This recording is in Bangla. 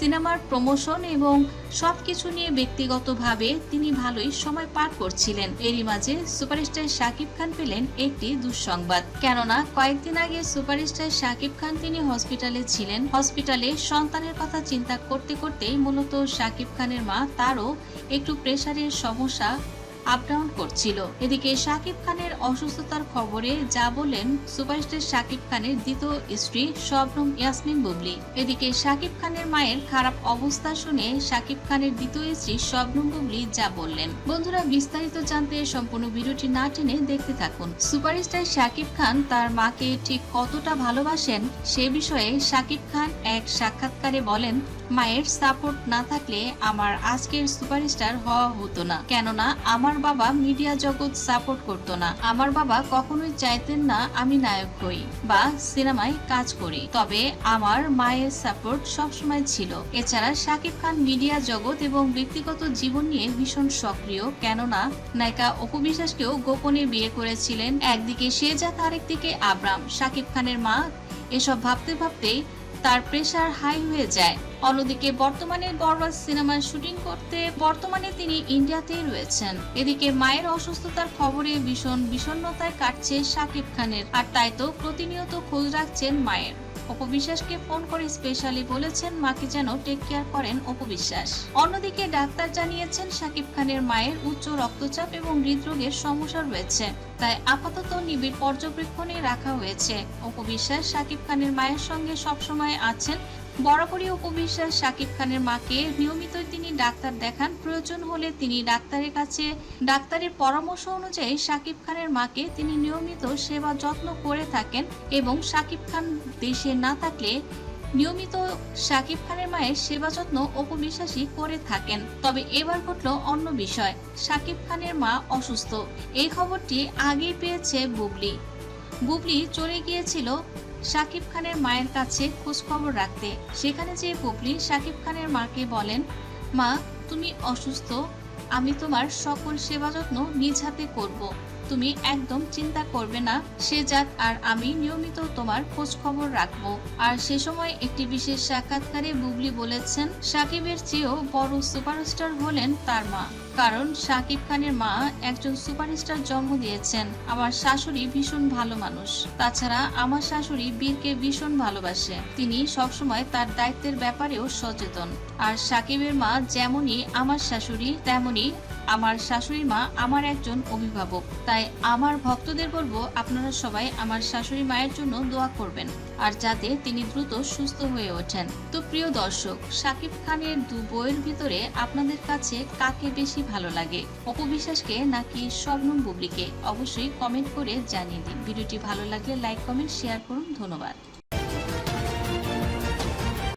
সিনেমার প্রমোশন এবং সব কিছু নিয়ে ব্যক্তিগতভাবে তিনি ভালোই সময় পার করছিলেন। এরই মাঝে সুপারস্টার শাকিব খান পেলেন একটি দুঃসংবাদ। কেননা, কয়েকদিন আগে সুপারস্টার শাকিব খান তিনি হসপিটালে ছিলেন। হসপিটালে সন্তানের কথা চিন্তা করতে করতেই মূলত শাকিব খানের মা তারও একটু প্রেশারের সমস্যা আপ ডাউন করছিল। এদিকে শাকিব খানের অসুস্থতার খবরে যা বললেন সুপারস্টার শাকিব খানের দ্বিতীয় স্ত্রী শবনম ইয়াসমিন বুবলি। এদিকে শাকিব খানের মায়ের খারাপ অবস্থা শুনে শাকিব খানের দ্বিতীয় স্ত্রী শবনম বুবলি যা বললেন। বন্ধুরা, বিস্তারিত জানতে সম্পূর্ণ ভিডিওটি না টেনে দেখতে থাকুন। সুপারস্টার শাকিব খান তার মাকে ঠিক কতটা ভালোবাসেন সে বিষয়ে শাকিব খান এক সাক্ষাৎকারে বলেন, মায়ের সাপোর্ট না থাকলে আমার আজকের সুপারস্টার হওয়া হতো না। কেননা, আমার বাবা মিডিয়া জগৎ সাপোর্ট করতো না। আমার বাবা কখনোই চাইতেন না আমি নায়ক হই বা সিনেমায় কাজ করি। তবে আমার মায়ের সাপোর্ট সবসময় ছিল। এছাড়া শাকিব খান মিডিয়া জগৎ এবং ব্যক্তিগত জীবন নিয়ে ভীষণ সক্রিয়। কেননা, নায়িকা অপু বিশ্বাসকেও গোপনে বিয়ে করেছিলেন। একদিকে শেজাত আরেকদিকে আব্রাম। শাকিব খানের মা এসব ভাবতে ভাবতেই তার প্রেশার হাই হয়ে যায়। অন্যদিকে বর্তমানে বরবাদ সিনেমার শুটিং করতে বর্তমানে তিনি ইন্ডিয়াতেই রয়েছেন। এদিকে মায়ের অসুস্থতার খবরে ভীষণ বিষণ্ণতায় কাটছে শাকিব খানের। আর তাই তো প্রতিনিয়ত খোঁজ রাখছেন মায়ের। অপবিশ্বাসকে ফোন করে স্পেশালি বলেছেন মাকে যেন টেক কেয়ার করেন অপবিশ্বাস। অন্যদিকে ডাক্তার জানিয়েছেন সাকিব খানের মায়ের উচ্চ রক্তচাপ এবং হৃদরোগের সমস্যা রয়েছে, তাই আপাতত নিবিড় পর্যবেক্ষণে রাখা হয়েছে। অপবিশ্বাস সাকিব খানের মায়ের সঙ্গে সবসময় আছেন বরাবরই উপবিশ্বাস শাকিব খানের মাকে। নিয়মিত তিনি ডাক্তার দেখান। প্রয়োজন হলে তিনি ডাক্তারের কাছে, ডাক্তারের পরামর্শ অনুযায়ী শাকিব খানের মাকে তিনি নিয়মিত সেবা যত্ন করে থাকেন এবং শাকিব খান দেশে না থাকলে নিয়মিত শাকিব খানের মায়ের সেবা যত্ন অপবিশ্বাসী করে থাকেন। তবে এবার ঘটল অন্য বিষয়। শাকিব খানের মা অসুস্থ। এই খবরটি আগেই পেয়েছে বুবলি। বুবলি চলে গিয়েছিল শাকিব খানের মায়ের কাছে খোঁজখবর রাখতে। সেখানে যেয়ে পপলি শাকিব খানের মাকে বলেন, মা, তুমি অসুস্থ। আমি তোমার সকল সেবা যত্ন নিজ হাতে করব। তুমি একদম চিন্তা করবে না, সে যাক আর আমি নিয়মিত তোমার খোঁজ খবর রাখব। আর সে সময় একটি বিশেষ সাক্ষাৎকারে বুবলি বলেছেন, সাকিবের চেয়েও বড় সুপারস্টার হলেন তার মা। কারণ সাকিব খানের মা একজন সুপারস্টার জন্ম দিয়েছেন, আমার শাশুড়ি ভীষণ ভালো মানুষ। তাছাড়া আমার শাশুড়ি বীরকে ভীষণ ভালোবাসে, তিনি সবসময় তার দায়িত্বের ব্যাপারেও সচেতন। আর সাকিবের মা যেমনই আমার শাশুড়ি, তেমনই আমার শাশুড়ি মা আমার একজন অভিভাবক। তাই আমার ভক্তদের বলব আপনারা সবাই আমার শাশুড়ি মায়ের জন্য দোয়া করবেন, আর যাতে তিনি দ্রুত সুস্থ হয়ে ওঠেন। তো প্রিয় দর্শক শাকিব খানের দু বইয়ের ভিতরে আপনাদের কাছে কাকে বেশি ভালো লাগে? অপবিশ্বাসকে নাকি শবনম বুবলিকে? অবশ্যই কমেন্ট করে জানিয়ে দিন। ভিডিওটি ভালো লাগলে লাইক কমেন্ট শেয়ার করুন। ধন্যবাদ।